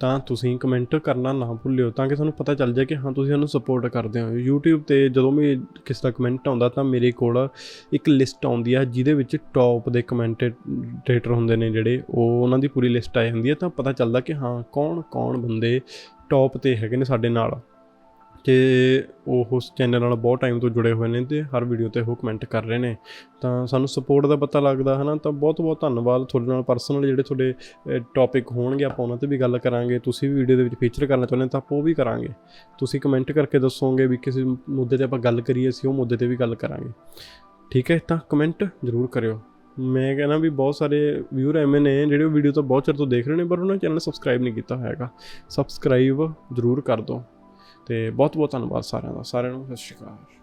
[SPEAKER 1] ਤਾਂ ਤੁਸੀਂ ਕਮੈਂਟ ਕਰਨਾ ਨਾ ਭੁੱਲਿਓ, ਤਾਂ ਕਿ ਸਾਨੂੰ ਪਤਾ ਚੱਲ ਜਾਏ ਕਿ ਹਾਂ, ਤੁਸੀਂ ਸਾਨੂੰ ਸਪੋਰਟ ਕਰਦੇ ਹੋ। YouTube ਤੇ ਜਦੋਂ ਵੀ ਕਿਸੇ ਦਾ ਕਮੈਂਟ ਆਉਂਦਾ, ਤਾਂ ਮੇਰੇ ਕੋਲ ਇੱਕ ਲਿਸਟ ਆਉਂਦੀ ਆ, ਜਿਹਦੇ ਵਿੱਚ ਟੌਪ ਦੇ ਕਮੈਂਟੇਟਰ ਹੁੰਦੇ ਨੇ ਜਿਹੜੇ, ਉਹ ਉਹਨਾਂ ਦੀ ਪੂਰੀ ਲਿਸਟ ਆਈ ਹੁੰਦੀ ਹੈ ਤਾਂ ਪਤਾ ਚੱਲਦਾ ਕਿ ਹਾਂ ਕੌਣ ਕੌਣ ਬੰਦੇ ਟੌਪ ਤੇ ਹੈਗੇ ਨੇ ਸਾਡੇ ਨਾਲ। ਤੇ ਉਹ ਉਸ ਚੈਨਲ ਨਾਲ ਬਹੁਤ ਟਾਈਮ ਤੋਂ ਜੁੜੇ ਹੋਏ ਨੇ ਤੇ ਹਰ ਵੀਡੀਓ ਤੇ ਉਹ ਕਮੈਂਟ ਕਰ ਰਹੇ ਨੇ। ਤਾਂ ਸਾਨੂੰ ਸਪੋਰਟ ਦਾ ਪਤਾ ਲੱਗਦਾ ਹੈ ਨਾ ਤਾਂ ਬਹੁਤ ਬਹੁਤ ਧੰਨਵਾਦ ਤੁਹਾਡੇ ਨਾਲ ਪਰਸਨਲ ਜਿਹੜੇ ਤੁਹਾਡੇ ਟੌਪਿਕ ਹੋਣਗੇ ਆਪਾਂ ਉਹਨਾਂ ਤੇ ਵੀ ਗੱਲ ਕਰਾਂਗੇ, ਤੁਸੀਂ ਵੀ ਵੀਡੀਓ ਦੇ ਵਿੱਚ ਫੀਚਰ ਕਰਨਾ ਚਾਹੁੰਦੇ ਤਾਂ ਆਪਾਂ ਉਹ ਵੀ ਕਰਾਂਗੇ। ਤੁਸੀਂ ਕਮੈਂਟ ਕਰਕੇ ਦੱਸੋਗੇ ਵੀ ਕਿਸੇ ਮੁੱਦੇ ਤੇ ਆਪਾਂ ਗੱਲ ਕਰੀਏ, ਅਸੀਂ ਉਹ ਮੁੱਦੇ ਤੇ ਵੀ ਗੱਲ ਕਰਾਂਗੇ। ਠੀਕ ਹੈ, ਤਾਂ ਕਮੈਂਟ ਜ਼ਰੂਰ ਕਰਿਓ। ਮੈਂ ਕਹਿੰਦਾ ਵੀ ਬਹੁਤ ਸਾਰੇ ਵਿਊਰ ਐਵੇਂ ਨੇ ਜਿਹੜੇ ਉਹ ਵੀਡੀਓ ਤਾਂ ਬਹੁਤ ਚਿਰ ਤੋਂ ਦੇਖ ਰਹੇ ਨੇ, ਪਰ ਉਹਨਾਂ ਨੇ ਚੈਨਲ ਸਬਸਕ੍ਰਾਈਬ ਨਹੀਂ ਕੀਤਾ ਹੈਗਾ। ਸਬਸਕ੍ਰਾਈਬ ਜ਼ਰੂਰ ਕਰ ਦਿਓ। ਤੇ ਬਹੁਤ ਬਹੁਤ ਧੰਨਵਾਦ ਸਾਰਿਆਂ ਦਾ ਸਾਰਿਆਂ ਨੂੰ ਸਤਿ ਸ਼੍ਰੀ ਅਕਾਲ।